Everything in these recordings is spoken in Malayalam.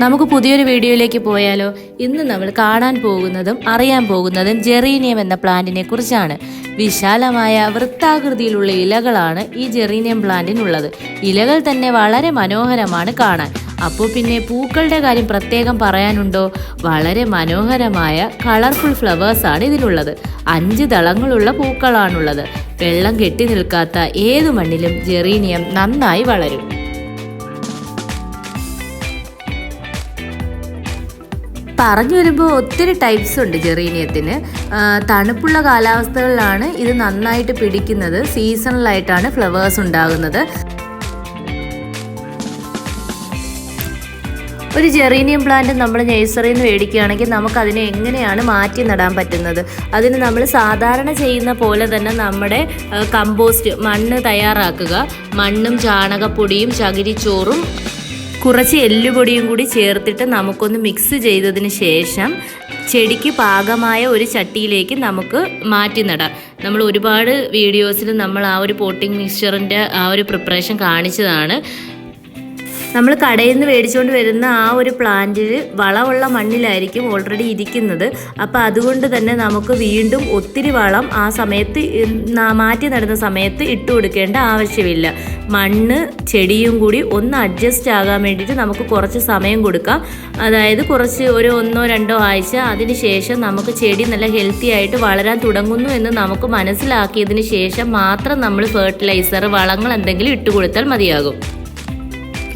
നമുക്ക് പുതിയൊരു വീഡിയോയിലേക്ക് പോയാലോ? ഇന്ന് നമ്മൾ കാണാൻ പോകുന്നതും അറിയാൻ പോകുന്നതും ജെറീനിയം എന്ന പ്ലാന്റിനെ കുറിച്ചാണ്. വിശാലമായ വൃത്താകൃതിയിലുള്ള ഇലകളാണ് ഈ ജെറീനിയം പ്ലാന്റിനുള്ളത്. ഇലകൾ തന്നെ വളരെ മനോഹരമാണ് കാണാൻ. അപ്പോൾ പിന്നെ പൂക്കളുടെ കാര്യം പ്രത്യേകം പറയാനുണ്ടോ? വളരെ മനോഹരമായ കളർഫുൾ ഫ്ലവേഴ്സാണ് ഇതിനുള്ളത്. അഞ്ച് ദളങ്ങളുള്ള പൂക്കളാണുള്ളത്. വെള്ളം കെട്ടി നിൽക്കാത്ത ഏതു മണ്ണിലും ജെറീനിയം നന്നായി വളരും. പറഞ്ഞു വരുമ്പോൾ ഒത്തിരി ടൈപ്സ് ഉണ്ട് ജെറീനിയത്തിന്. തണുപ്പുള്ള കാലാവസ്ഥകളിലാണ് ഇത് നന്നായിട്ട് പിടിക്കുന്നത്. സീസണലായിട്ടാണ് ഫ്ലവേഴ്സ് ഉണ്ടാകുന്നത്. ഒരു ജെറീനിയം പ്ലാന്റ് നമ്മൾ നഴ്സറിയിൽ നിന്ന് മേടിക്കുകയാണെങ്കിൽ നമുക്ക് അതിനെ എങ്ങനെയാണ് മാറ്റി നടാൻ പറ്റുന്നത്? അതിന് നമ്മൾ സാധാരണ ചെയ്യുന്ന പോലെ തന്നെ നമ്മുടെ കമ്പോസ്റ്റ് മണ്ണ് തയ്യാറാക്കുക. മണ്ണും ചാണകപ്പൊടിയും ചകിരിച്ചോറും കുറച്ച് എല്ലുപൊടിയും കൂടി ചേർത്തിട്ട് നമുക്കൊന്ന് മിക്സ് ചെയ്തതിന് ശേഷം ചെടിക്ക് പാകമായ ഒരു ചട്ടിയിലേക്ക് നമുക്ക് മാറ്റി നടാം. നമ്മൾ ഒരുപാട് വീഡിയോസിൽ നമ്മൾ ആ ഒരു പോട്ടിംഗ് മിക്സ്ചറിന്റെ ആ ഒരു പ്രിപ്പറേഷൻ കാണിച്ചതാണ്. നമ്മൾ കടയിൽ നിന്ന് മേടിച്ചുകൊണ്ട് വരുന്ന ആ ഒരു പ്ലാന്റിൽ വളമുള്ള മണ്ണിലായിരിക്കും ഓൾറെഡി ഇരിക്കുന്നത്. അപ്പോൾ അതുകൊണ്ട് തന്നെ നമുക്ക് വീണ്ടും ഒത്തിരി വളം ആ സമയത്ത് മാറ്റി നടുന്ന സമയത്ത് ഇട്ട് കൊടുക്കേണ്ട ആവശ്യമില്ല. മണ്ണ് ചെടിയും കൂടി ഒന്ന് അഡ്ജസ്റ്റ് ആകാൻ വേണ്ടിയിട്ട് നമുക്ക് കുറച്ച് സമയം കൊടുക്കാം. അതായത് കുറച്ച് ഒരു ഒന്നോ രണ്ടോ ആഴ്ച അതിന് ശേഷം നമുക്ക് ചെടി നല്ല ഹെൽത്തി ആയിട്ട് വളരാൻ തുടങ്ങുന്നു എന്ന് നമുക്ക് മനസ്സിലാക്കിയതിന് ശേഷം മാത്രം നമ്മൾ ഫെർട്ടിലൈസർ വളങ്ങൾ എന്തെങ്കിലും ഇട്ട് കൊടുത്താൽ മതിയാകും.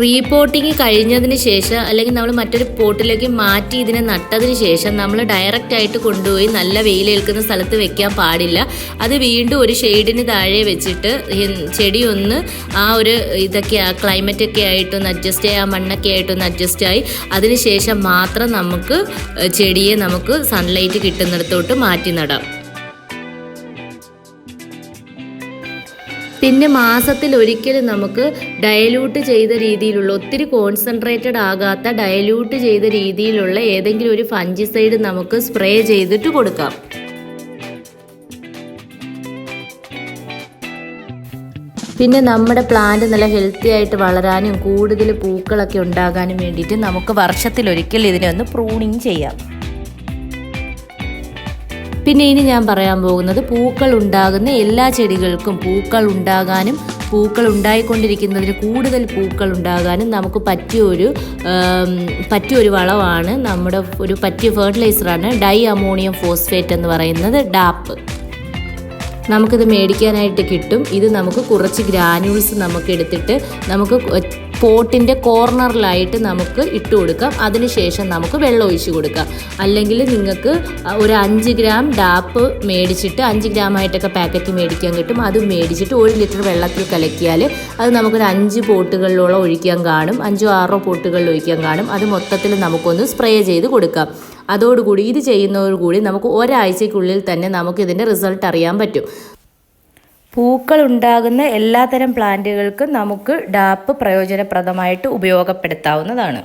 റീപോട്ടിങ് കഴിഞ്ഞതിന് ശേഷം അല്ലെങ്കിൽ നമ്മൾ മറ്റൊരു പോട്ടിലേക്ക് മാറ്റി ഇതിനെ നട്ടതിന് ശേഷം നമ്മൾ ഡയറക്റ്റ് ആയിട്ട് കൊണ്ടുപോയി നല്ല വെയിലേൽക്കുന്ന സ്ഥലത്ത് വെക്കാൻ പാടില്ല. അത് വീണ്ടും ഒരു ഷെയ്ഡിന് താഴെ വെച്ചിട്ട് ചെടി ഒന്ന് ആ ഒരു ഇതൊക്കെ ആ ക്ലൈമറ്റ് ഒക്കെ ആയിട്ടൊന്ന് അഡ്ജസ്റ്റ് ആയി ആ മണ്ണൊക്കെ ആയിട്ടൊന്ന് അഡ്ജസ്റ്റ് ആയി. അതിന് ശേഷം മാത്രം നമുക്ക് ചെടിയെ നമുക്ക് സൺലൈറ്റ് കിട്ടുന്നിടത്തോട്ട് മാറ്റി നടാം. പിന്നെ മാസത്തിൽ ഒരിക്കലും നമുക്ക് ഡയലൂട്ട് ചെയ്ത രീതിയിലുള്ള ഒത്തിരി കോൺസെൻട്രേറ്റഡ് ആകാത്ത ഡയലൂട്ട് ചെയ്ത രീതിയിലുള്ള ഏതെങ്കിലും ഒരു ഫഞ്ചിസൈഡ് നമുക്ക് സ്പ്രേ ചെയ്തിട്ട് കൊടുക്കാം. പിന്നെ നമ്മുടെ പ്ലാന്റ് നല്ല ഹെൽത്തി ആയിട്ട് വളരാനും കൂടുതൽ പൂക്കളൊക്കെ ഉണ്ടാകാനും വേണ്ടിയിട്ട് നമുക്ക് വർഷത്തിലൊരിക്കൽ ഇതിനെ ഒന്ന് പ്രൂണിങ് ചെയ്യാം. പിന്നെ ഇനി ഞാൻ പറയാൻ പോകുന്നത് പൂക്കൾ ഉണ്ടാകുന്ന എല്ലാ ചെടികൾക്കും പൂക്കൾ ഉണ്ടാകാനും പൂക്കൾ ഉണ്ടായിക്കൊണ്ടിരിക്കുന്നതിന് കൂടുതൽ പൂക്കൾ ഉണ്ടാകാനും നമുക്ക് പറ്റിയ ഒരു പറ്റിയ ഒരു വളമാണ് നമ്മുടെ ഒരു പറ്റിയ ഫെർട്ടിലൈസറാണ് ഡൈ അമോണിയം ഫോസ്ഫേറ്റ് എന്ന് പറയുന്നത് ഡാപ്പ്. നമുക്കിത് മേടിക്കാനായിട്ട് കിട്ടും. ഇത് നമുക്ക് കുറച്ച് ഗ്രാനുൾസ് നമുക്ക് എടുത്തിട്ട് നമുക്ക് പോട്ടിന്റെ കോർണറിലായിട്ട് നമുക്ക് ഇട്ട് കൊടുക്കാം. അതിനുശേഷം നമുക്ക് വെള്ളം ഒഴിച്ച് കൊടുക്കാം. അല്ലെങ്കിൽ നിങ്ങൾക്ക് ഒരു അഞ്ച് ഗ്രാം ഡാപ്പ് മേടിച്ചിട്ട് അഞ്ച് ഗ്രാം ആയിട്ടൊക്കെ പാക്കറ്റ് മേടിക്കാൻ കിട്ടും. അത് മേടിച്ചിട്ട് ഒരു ലിറ്റർ വെള്ളത്തിൽ കലക്കിയാൽ അത് നമുക്കൊരു അഞ്ച് പോട്ടുകളിലോളം ഒഴിക്കാൻ കാണും. അഞ്ചോ ആറോ പോട്ടുകളിൽ ഒഴിക്കാൻ കാണും. അത് മൊത്തത്തിൽ നമുക്കൊന്ന് സ്പ്രേ ചെയ്ത് കൊടുക്കാം. അതോടുകൂടി ഇത് ചെയ്യുന്നതോടുകൂടി നമുക്ക് ഒരാഴ്ചയ്ക്കുള്ളിൽ തന്നെ നമുക്ക് ഇതിന്റെ റിസൾട്ട് അറിയാൻ പറ്റും. പൂക്കൾ ഉണ്ടാകുന്ന എല്ലാത്തരം പ്ലാന്റുകൾക്കും നമുക്ക് ഡാപ്പ് പ്രയോജനപ്രദമായിട്ട് ഉപയോഗപ്പെടുത്താവുന്നതാണ്.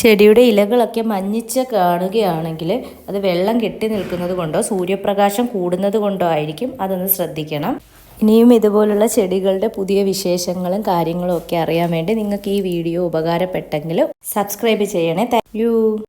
ചെടിയുടെ ഇലകളൊക്കെ മഞ്ഞിച്ച് കാണുകയാണെങ്കിൽ അത് വെള്ളം കെട്ടി നിൽക്കുന്നത് കൊണ്ടോ സൂര്യപ്രകാശം കൂടുന്നത് കൊണ്ടോ ആയിരിക്കും അതൊന്ന് ശ്രദ്ധിക്കണം. ഇനിയും ഇതുപോലുള്ള ചെടികളുടെ പുതിയ വിശേഷങ്ങളും കാര്യങ്ങളും ഒക്കെ അറിയാൻ വേണ്ടി നിങ്ങൾക്ക് ഈ വീഡിയോ ഉപകാരപ്പെട്ടെങ്കിൽ സബ്സ്ക്രൈബ് ചെയ്യണേ. താങ്ക്